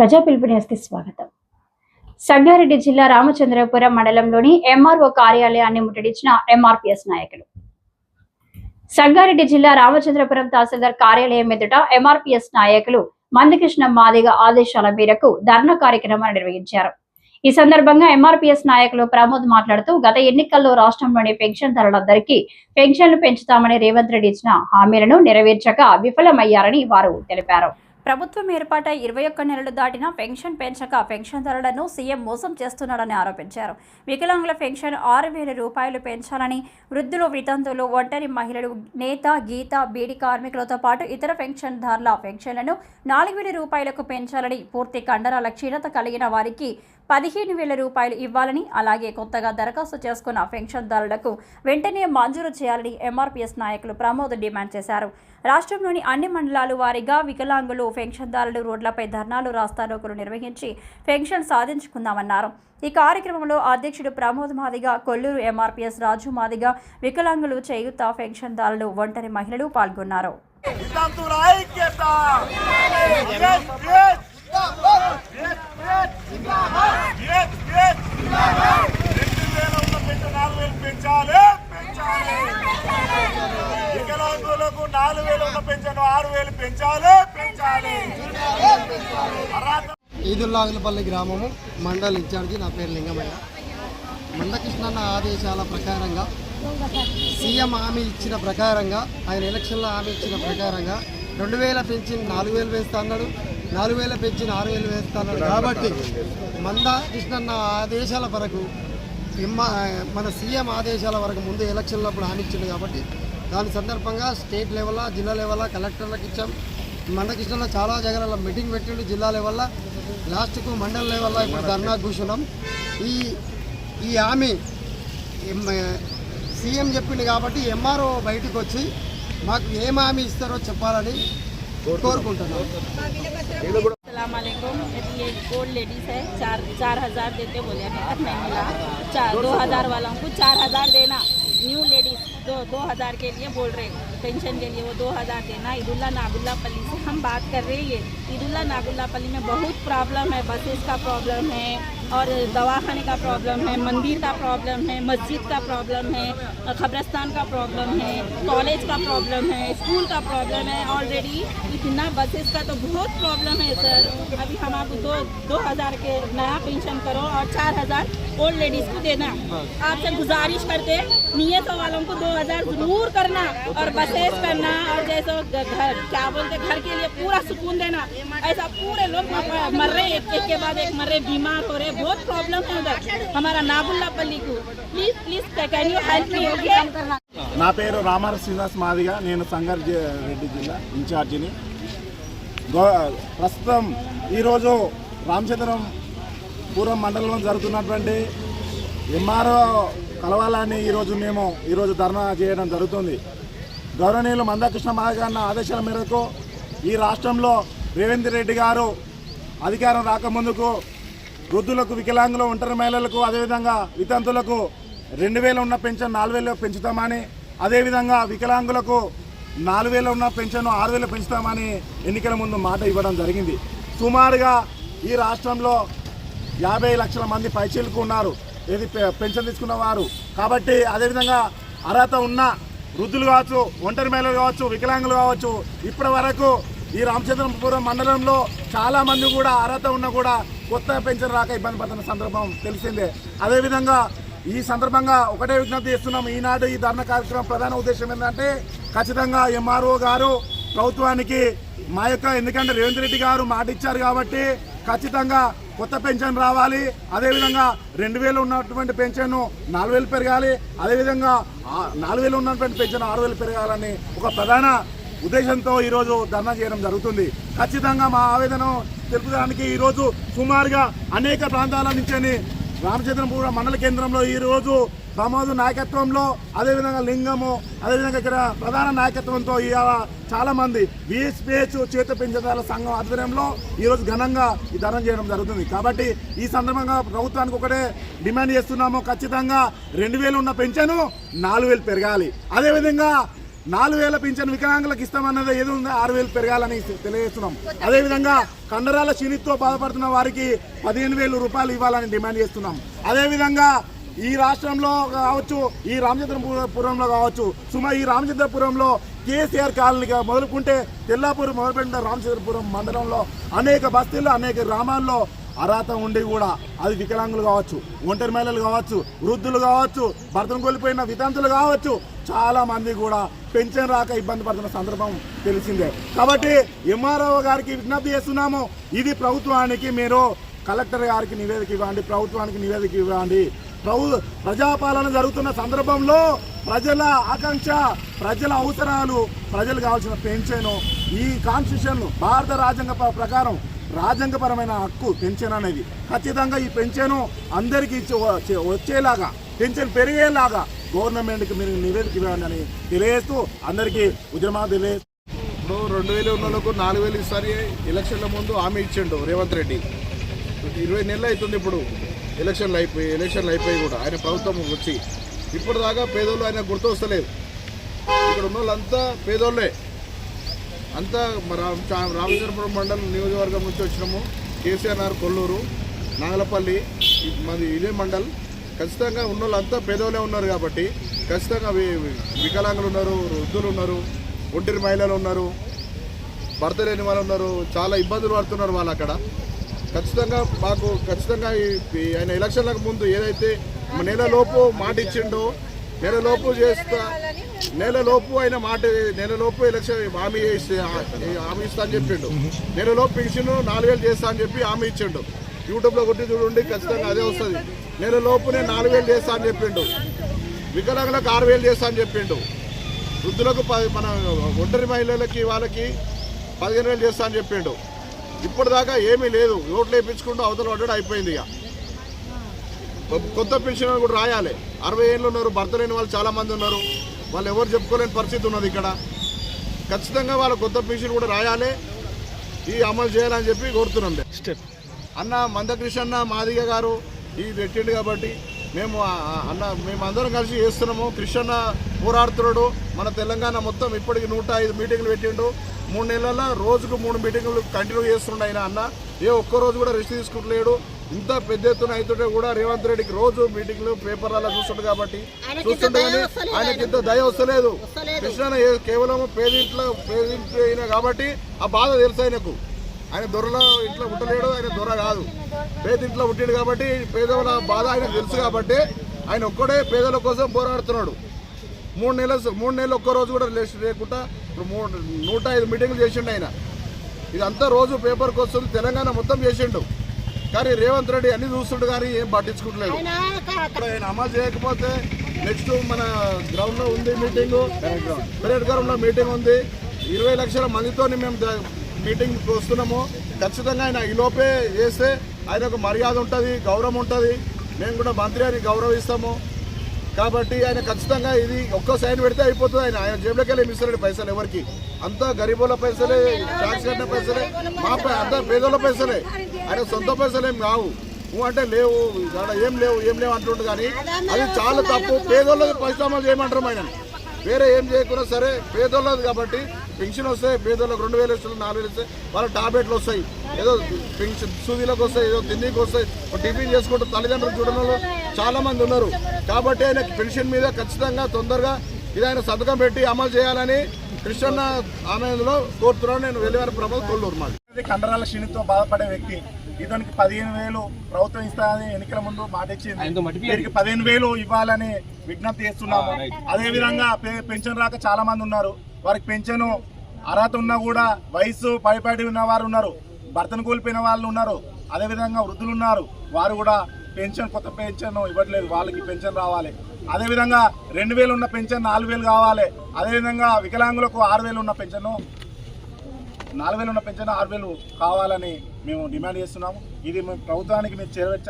ప్రజా పిలుపునేస్తే స్వాగతం. సంగారెడ్డి జిల్లా రామచంద్రపురం మండలంలోని ఎంఆర్ఓ కార్యాలయాన్ని ముట్టడించిన ఎంఆర్పిఎస్ నాయకులు. సంగారెడ్డి జిల్లా రామచంద్రపురం తహసీల్దార్ కార్యాలయం ఎదుట ఎంఆర్పిఎస్ నాయకులు మందకృష్ణ మాదిగ ఆదేశాల మేరకు ధర్నా కార్యక్రమాన్ని నిర్వహించారు. ఈ సందర్భంగా ఎంఆర్పిఎస్ నాయకులు ప్రమోద్ మాట్లాడుతూ గత ఎన్నికల్లో రాష్ట్రంలోని పెన్షన్ ధరలందరికీ పెన్షన్లు పెంచుతామని రేవంత్ రెడ్డి ఇచ్చిన హామీలను నెరవేర్చక విఫలమయ్యారని వారు తెలిపారు. ప్రభుత్వం ఏర్పాటై ఇరవై ఒక్క నెలలు దాటినా పెన్షన్ పెంచక పెన్షన్దారులను సీఎం మోసం చేస్తున్నాడని ఆరోపించారు. వికలాంగుల పెన్షన్ ఆరు వేల రూపాయలు పెంచాలని వృద్ధులు వితంతువులు ఒంటరి మహిళలు నేత గీత బీడి కార్మికులతో పాటు ఇతర పెన్షన్దారుల పెన్షన్లను నాలుగు వేల రూపాయలకు పెంచాలని పూర్తి కండరాల క్షీణత కలిగిన వారికి పదిహేను వేల రూపాయలు ఇవ్వాలని అలాగే కొత్తగా దరఖాస్తు చేసుకున్న పెన్షన్దారులకు వెంటనే మంజూరు చేయాలని ఎంఆర్పీఎస్ నాయకులు ప్రమోద్ డిమాండ్ చేశారు. రాష్ట్రంలోని అన్ని మండలాలు వారీగా వికలాంగులు పెన్షన్దారులు రోడ్లపై ధర్నాలు రాస్తారోకులు నిర్వహించి పెన్షన్ సాధించుకుందామన్నారు. ఈ కార్యక్రమంలో అధ్యక్షుడు ప్రమోద్ మాదిగ కొల్లూరు ఎంఆర్పీఎస్ రాజు మాదిగ వికలాంగులు చేయుత పెన్షన్దారులు ఒంటరి మహిళలు పాల్గొన్నారు. నాలుగు వికలాంగులకు నాలుగు వేలు ఉన్న పెన్షన్ ఆరు వేలు పెంచాలి పెంచాలి ఈదుల్లాగులపల్లి గ్రామము మండల్ ఇన్ఛార్జి నా పేరు లింగమయ్య. మందకృష్ణన్న ఆదేశాల ప్రకారంగా సీఎం హామీ ఇచ్చిన ప్రకారంగా ఆయన ఎలక్షన్లో హామీ ఇచ్చిన ప్రకారంగా రెండు వేల పెంచిన నాలుగు వేలు వేస్తా అన్నాడు. నాలుగు వేల పెంచిన ఆరు వేలు వేస్తాన్నారు కాబట్టి మంద కృష్ణన్న ఆదేశాల వరకు మన సీఎం ఆదేశాల వరకు ముందు ఎలక్షన్లప్పుడు హామీ ఇచ్చిండు కాబట్టి దాని సందర్భంగా స్టేట్ లెవెల్లో జిల్లా లెవెల్లో కలెక్టర్లకు ఇచ్చాం. మందకృష్ణలో చాలా జగన్ల మీటింగ్ పెట్టిండు జిల్లా లెవెల్లో లాస్ట్కు మండల లెవెల్లో ఇప్పుడు ధర్నా కూర్చున్నాం. ఈ ఈ హామీ సీఎం చెప్పింది కాబట్టి ఎంఆర్ఓ బయటకు వచ్చి మాకు ఏం హామీ ఇస్తారో చెప్పాలని असलकुम लेडीज़ है, चार चार हज़ार देते बोले चार दो हज़ार वालों को चार हज़ार देना। न्यू लेडीज़, दो हज़ार के लिए बोल रहे पेंशन के लिए वो दो हज़ार देना। ईदुल्ला नागुल्ला पली से हम बात कर रहे हैं ईदुल्ला नागुल्ला पली में बहुत प्रॉब्लम है, बसेस का प्रॉब्लम है और दवाखाने का प्रॉब्लम है, मंदिर का प्रॉब्लम है, मस्जिद का प्रॉब्लम है, खबरस्तान का प्रॉब्लम है कॉलेज का प्रॉब्लम है स्कूल का प्रॉब्लम है ऑलरेडी इतना बसेस का तो बहुत प्रॉब्लम है सर अभी हम आपको दो दो हज़ार के नया पेंशन करो और चार हज़ार ओल्ड लेडीज़ को देना। आपसे गुजारिश करते नियत वालों को दो हज़ार जरूर करना और बसेस करना और जैसे घर क्या बोलते घर के लिए पूरा सुकून देना ऐसा पूरे लोग मर- मर रहे एक, एक के बाद एक मर रहे बीमार हो रहे बहुत प्रॉब्लम है उधर हमारा नागुल्ला पल्ली को please please can you help me okay నా పేరు రామార శ్రీనివాస్ మాదిగా నేను సంగారెడ్డి రెడ్డి జిల్లా ఇన్ఛార్జిని గో ప్రస్తుతం ఈరోజు రామచంద్రం పూర్వం మండలంలో జరుగుతున్నటువంటి ఎంఆర్ఓ కలవాలని ఈరోజు మేము ఈరోజు ధర్నా చేయడం జరుగుతుంది. గౌరవనీయులు మందకృష్ణ మహాగారిన ఆదేశాల మేరకు ఈ రాష్ట్రంలో రేవంత్ రెడ్డి గారు అధికారం రాకముందుకు వృద్ధులకు వికలాంగులు ఒంటరి మహిళలకు అదేవిధంగా వితంతులకు రెండు వేలు ఉన్న పెన్షన్ నాలుగు వేలు పెంచుతామని అదేవిధంగా వికలాంగులకు నాలుగు వేలు ఉన్న పెన్షన్ ఆరు వేలు పెంచుతామని ఎన్నికల ముందు మాట ఇవ్వడం జరిగింది. సుమారుగా ఈ రాష్ట్రంలో యాభై లక్షల మంది పైచీలకు ఉన్నారు. ఏది పె- పెన్షన్ తీసుకున్న వారు. కాబట్టి అదేవిధంగా అర్హత ఉన్న వృద్ధులు కావచ్చు ఒంటరి మహిళలు కావచ్చు వికలాంగులు కావచ్చు ఇప్పటి వరకు ఈ రామచంద్రపురం మండలంలో చాలా మంది కూడా అర్హత ఉన్నా కూడా కొత్త పెన్షన్ రాక ఇబ్బంది పడుతున్న సందర్భం తెలిసిందే. అదేవిధంగా ఈ సందర్భంగా ఒకటే విజ్ఞప్తి చేస్తున్నాం. ఈనాడు ఈ ధర్నా కార్యక్రమం ప్రధాన ఉద్దేశం ఏంటంటే ఖచ్చితంగా ఎంఆర్ఓ గారు ప్రభుత్వానికి మా యొక్క ఎందుకంటే రేవంత్ రెడ్డి గారు మాట ఇచ్చారు కాబట్టి ఖచ్చితంగా కొత్త పెన్షన్ రావాలి. అదేవిధంగా రెండు వేలు ఉన్నటువంటి పెన్షన్ నాలుగు వేలు పెరగాలి. అదేవిధంగా నాలుగు వేలు ఉన్నటువంటి పెన్షన్ ఆరు వేలు పెరగాలని ఒక ప్రధాన ఉద్దేశంతో ఈరోజు ధర్నా చేయడం జరుగుతుంది. ఖచ్చితంగా మా ఆవేదన తెలుపడానికి ఈరోజు సుమారుగా అనేక ప్రాంతాల నుంచి రామచంద్రపురం మండల కేంద్రంలో ఈరోజు ప్రమోదు నాయకత్వంలో అదేవిధంగా లింగము అదేవిధంగా ఇక్కడ ప్రధాన నాయకత్వంతో ఇవాళ చాలామంది విఎస్పిహెచ్ చేత పెంచదారుల సంఘం ఆధ్వర్యంలో ఈరోజు ఘనంగా ఈ ధనం చేయడం జరుగుతుంది. కాబట్టి ఈ సందర్భంగా ప్రభుత్వానికి ఒకటే డిమాండ్ చేస్తున్నాము. ఖచ్చితంగా రెండు వేలు ఉన్న పెన్షన్ నాలుగు వేలు పెరగాలి. అదేవిధంగా నాలుగు వేల పింఛన్ వికలాంగులకు ఇస్తామన్నది ఏది ఉందో? ఆరు వేలు పెరగాలని తెలియజేస్తున్నాం. అదేవిధంగా కండరాల క్షీణితో బాధపడుతున్న వారికి పదిహేను వేలు రూపాయలు ఇవ్వాలని డిమాండ్ చేస్తున్నాం. అదేవిధంగా ఈ రాష్ట్రంలో కావచ్చు ఈ రామచంద్రపురంలో కావచ్చు సుమ ఈ రామచంద్రపురంలో కేసీఆర్ కాలనీగా మొదలుకుంటే తెల్లాపూర్ మొదలుపెట్టిన రామచంద్రపురం మండలంలో అనేక బస్తీల్లో అనేక గ్రామాల్లో అర్హత ఉండి కూడా అది వికలాంగులు కావచ్చు ఒంటరి మహిళలు కావచ్చు వృద్ధులు కావచ్చు భర్తను కోల్పోయిన వితంతులు కావచ్చు చాలా మంది కూడా పెన్షన్ రాక ఇబ్బంది పడుతున్న సందర్భం తెలిసిందే. కాబట్టి ఎంఆర్ఓ గారికి విజ్ఞప్తి చేస్తున్నాము ఇది ప్రభుత్వానికి మీరు కలెక్టర్ గారికి నివేదిక ఇవ్వండి ప్రభుత్వానికి నివేదిక ఇవ్వండి. ప్రభు ప్రజాపాలన జరుగుతున్న సందర్భంలో ప్రజల ఆకాంక్ష ప్రజల అవసరాలు ప్రజలు కావాల్సిన పెన్షన్ ఈ కాన్స్టిట్యూషన్ భారత రాజ్యాంగ ప్రకారం రాజ్యాంగపరమైన హక్కు పెన్షన్ అనేది. ఖచ్చితంగా ఈ పెన్షన్ అందరికీ ఇచ్చి వచ్చే- వచ్చేలాగా పెన్షన్ పెరిగేలాగా గవర్నమెంట్కి మీరు నివేదిక ఇవ్వండి అని తెలియజేస్తూ అందరికీ ఉద్యమా తెలియజేస్తూ ఇప్పుడు రెండు వేలు ఉన్న వాళ్ళకు నాలుగు వేలు ఈసారి ఎలక్షన్ల ముందు హామీ ఇచ్చిండు రేవంత్ రెడ్డి. ఇరవై నెలలు అవుతుంది ఇప్పుడు. ఎలక్షన్లు అయిపోయి ఎలక్షన్లు అయిపోయి కూడా ఆయన ప్రభుత్వం వచ్చి. ఇప్పుడు దాకా పేదోళ్ళు ఆయన గుర్తొస్తలేదు. ఇక్కడ ఉన్న వాళ్ళంతా పేదోళ్ళే. అంతా రామచంద్రపురం మండలం నియోజకవర్గం నుంచి వచ్చినాము. కేసీఆర్ కొల్లూరు నాగలపల్లి మాది ఇదే మండల్. ఖచ్చితంగా ఉన్న వాళ్ళంతా పేదోళ్ళే ఉన్నారు కాబట్టి ఖచ్చితంగా వికలాంగులు ఉన్నారు వృద్ధులు ఉన్నారు ఒంటరి మహిళలు ఉన్నారు భర్త లేని వాళ్ళు ఉన్నారు చాలా ఇబ్బందులు పడుతున్నారు వాళ్ళు అక్కడ. ఖచ్చితంగా మాకు ఖచ్చితంగా ఈ- ఆయన ఎలక్షన్లకు ముందు ఏదైతే నెలలోపు మాట ఇచ్చిండో నెలలోపు చేస్తా నెలలోపు ఆయన మాట నెలలోపు ఎలక్షన్ హామీ చేస్తే హామీ ఇస్తా అని చెప్పిండు. నెలలోపు పెన్షన్ నాలుగు వేలు చేస్తా అని చెప్పి హామీ ఇచ్చిండు. యూట్యూబ్లో కొట్టి చూడండి ఖచ్చితంగా అదే వస్తుంది. నెలలోపునే నాలుగు వేలు చేస్తా అని చెప్పిండు. వికలాంగులకు ఆరు వేలు చేస్తా అని చెప్పిండు. వృద్ధులకు మన ఒంటరి మహిళలకి వాళ్ళకి పదిహేను వేలు చేస్తా అని చెప్పిండు. ఇప్పటిదాకా ఏమీ లేదు. ఓట్లు వేయించుకుంటూ అవతల పడ్డాడు అయిపోయింది ఇక. కొత్త పెన్షన్ కూడా రాయాలి. అరవై ఏళ్ళు ఉన్నారు భర్త లేని వాళ్ళు చాలామంది ఉన్నారు. వాళ్ళు ఎవరు చెప్పుకోలేని పరిస్థితి ఉన్నది ఇక్కడ. ఖచ్చితంగా వాళ్ళ కొత్త పెన్షన్ కూడా రాయాలి. ఈ అమలు చేయాలని చెప్పి కోరుతున్నాం. స్టెప్. అన్న మందకృష్ణ అన్న మాదిగ గారు ఈ పెట్టిండు కాబట్టి మేము అన్న మేము అందరం కలిసి చేస్తున్నాము. కృష్ణ పోరాడుతున్నాడు. మన తెలంగాణ మొత్తం ఇప్పటికి నూట ఐదు మీటింగ్లు పెట్టిండు. మూడు నెలల రోజుకు మూడు మీటింగ్లు కంటిన్యూ చేస్తుండ ఆయన అన్న. ఏ ఒక్క రోజు కూడా రెస్ట్ తీసుకుంటలేడు. ఇంత పెద్ద ఎత్తున అవుతుంటే కూడా రేవంత్ రెడ్డికి రోజు మీటింగ్లు పేపర్లలో చూస్తుండు కాబట్టి చూస్తుంటే కానీ ఆయనకి ఇంత దయ వస్తలేదు. కృష్ణ కేవలం పేదింట్లో పేదింట్లో అయినా కాబట్టి ఆ బాధ తెలుసు ఆయనకు. ఆయన దొరలో ఇంట్లో ఉండలేడు ఆయన దొర కాదు. పేదింట్లో పుట్టాడు కాబట్టి పేదవాళ్ళ బాధ ఆయన తెలుసు కాబట్టి ఆయన ఒక్కడే పేదల కోసం పోరాడుతున్నాడు. మూడు నెలలు మూడు నెలలు ఒక్క రోజు కూడా లేచి లేకుండా ఇప్పుడు మూడు నూట ఐదు మీటింగ్లు చేసిండు ఆయన. ఇదంతా రోజు పేపర్కి వస్తుంది తెలంగాణ మొత్తం చేసిండు. కానీ రేవంత్ రెడ్డి అన్ని చూస్తుండు కానీ ఏం పట్టించుకుంటలేడు ఇప్పుడు ఆయన అమలు చేయకపోతే నెక్స్ట్ మన గ్రౌండ్లో ఉంది మీటింగ్ పెరేడ్ గ్రౌండ్లో మీటింగ్ ఉంది. ఇరవై లక్షల మందితో మేము మీటింగ్ వస్తున్నాము. ఖచ్చితంగా ఆయన ఈ లోపే చేస్తే ఆయనకు మర్యాద ఉంటుంది గౌరవం ఉంటుంది. మేము కూడా మంత్రి అని గౌరవిస్తాము. కాబట్టి ఆయన ఖచ్చితంగా ఇది ఒక్క సైన్ పెడితే అయిపోతుంది. ఆయన ఆయన జేబులోకి వెళ్ళి ఇస్తాడు పైసలు ఎవరికి? అంతా గరీబుల పైసలే ట్యాక్స్ కట్టిన పైసలే మా అంతా పేదోళ్ళ పైసలే. ఆయన సొంత పైసలు ఏం కావు. నువ్వు అంటే లేవు ఏం లేవు ఏం లేవు అంటుండు కానీ అది చాలా తప్పు. పేదోళ్ళకి పరిశ్రమలు చేయమంటారు ఆయన వేరే ఏం చేయకున్నా సరే పేదోళ్ళది కాబట్టి పెన్షన్ వస్తాయి పేదోళ్ళకి రెండు వేలు వస్తుంది నాలుగు వేలు వస్తాయి వాళ్ళ టాబ్లెట్లు వస్తాయి. ఏదో పెన్షన్ సూదీలకు వస్తాయి ఏదో తిండికి వస్తాయి ఒక టిఫిన్ చేసుకుంటూ తల్లిదండ్రులు చూడడం చాలామంది చాలా మంది ఉన్నారు. కాబట్టి ఆయన పెన్షన్ మీద ఖచ్చితంగా తొందరగా ఇది ఆయన సంతకం పెట్టి అమలు చేయాలని కృష్ణ ఆమెలో కోరుతున్నాను. నేను వెళ్ళివారి ప్రమాదం కొల్లూరు మాది. కండరాల క్షీణితో బాధపడే వ్యక్తి. ఇతనికి పదిహేను వేలు ప్రభుత్వం ఇస్తానని ఎన్నికల ముందు మాట ఇచ్చింది. వీరికి పదిహేను వేలు ఇవ్వాలని విజ్ఞప్తి చేస్తున్నాము. అదే విధంగా పె- పెన్షన్ రాక చాలా మంది ఉన్నారు. వారికి పెన్షన్ అర్హత ఉన్నా కూడా వయసు పైపడి ఉన్న వారు ఉన్నారు. భర్తను కోల్పోయిన వాళ్ళు ఉన్నారు. అదే విధంగా వృద్ధులు ఉన్నారు. వారు కూడా పెన్షన్ కొత్త పెన్షన్ ఇవ్వట్లేదు. వాళ్ళకి పెన్షన్ రావాలి. అదే విధంగా రెండు వేలు ఉన్న పెన్షన్ నాలుగు వేలు కావాలి. అదే విధంగా వికలాంగులకు ఆరు వేలు ఉన్న పెన్షన్ నాలుగు వేలు ఉన్న పెన్షన్ ఆరు వేలు కావాలని మేము డిమాండ్ చేస్తున్నాము. ఇది మేము ప్రభుత్వానికి మేము చేరవచ్చ